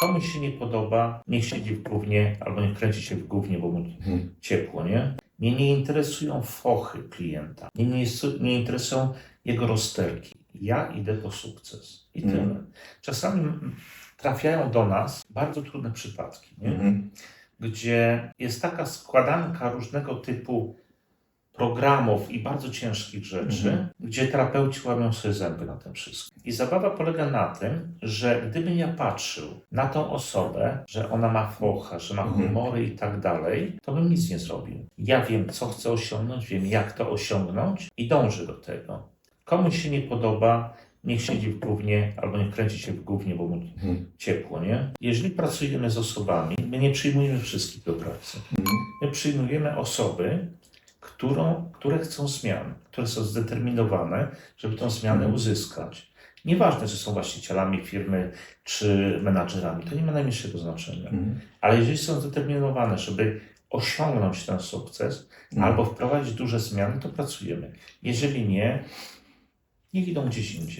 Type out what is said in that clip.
Komuś się nie podoba, niech siedzi w gównie albo niech kręci się w gównie, bo mu Mhm. ciepło, nie? Mnie nie interesują fochy klienta. Mnie nie, nie interesują jego rozterki. Ja idę po sukces. I Mhm. tyle. Czasami mm, trafiają do nas bardzo trudne przypadki, nie? Mhm. gdzie jest taka składanka różnego typu programów i bardzo ciężkich rzeczy, Mhm. gdzie terapeuci łamią sobie zęby na tym wszystkim. I zabawa polega na tym, że gdybym ja patrzył na tą osobę, że ona ma focha, że ma Mhm. humory i tak dalej, to bym nic nie zrobił. Ja wiem, co chcę osiągnąć, wiem, jak to osiągnąć i dążę do tego. Komuś się nie podoba, niech siedzi w gównie albo niech kręci się w gównie, bo mu Mhm. ciepło, nie? Jeżeli pracujemy z osobami, my nie przyjmujemy wszystkich do pracy. Mhm. My przyjmujemy osoby, którą, które chcą zmian, które są zdeterminowane, żeby tą zmianę Mhm. uzyskać. Nieważne, czy są właścicielami firmy, czy menadżerami, to nie ma najmniejszego znaczenia. Mhm. Ale jeżeli są zdeterminowane, żeby osiągnąć ten sukces Mhm. albo wprowadzić duże zmiany, to pracujemy. Jeżeli nie, niech idą gdzieś indziej.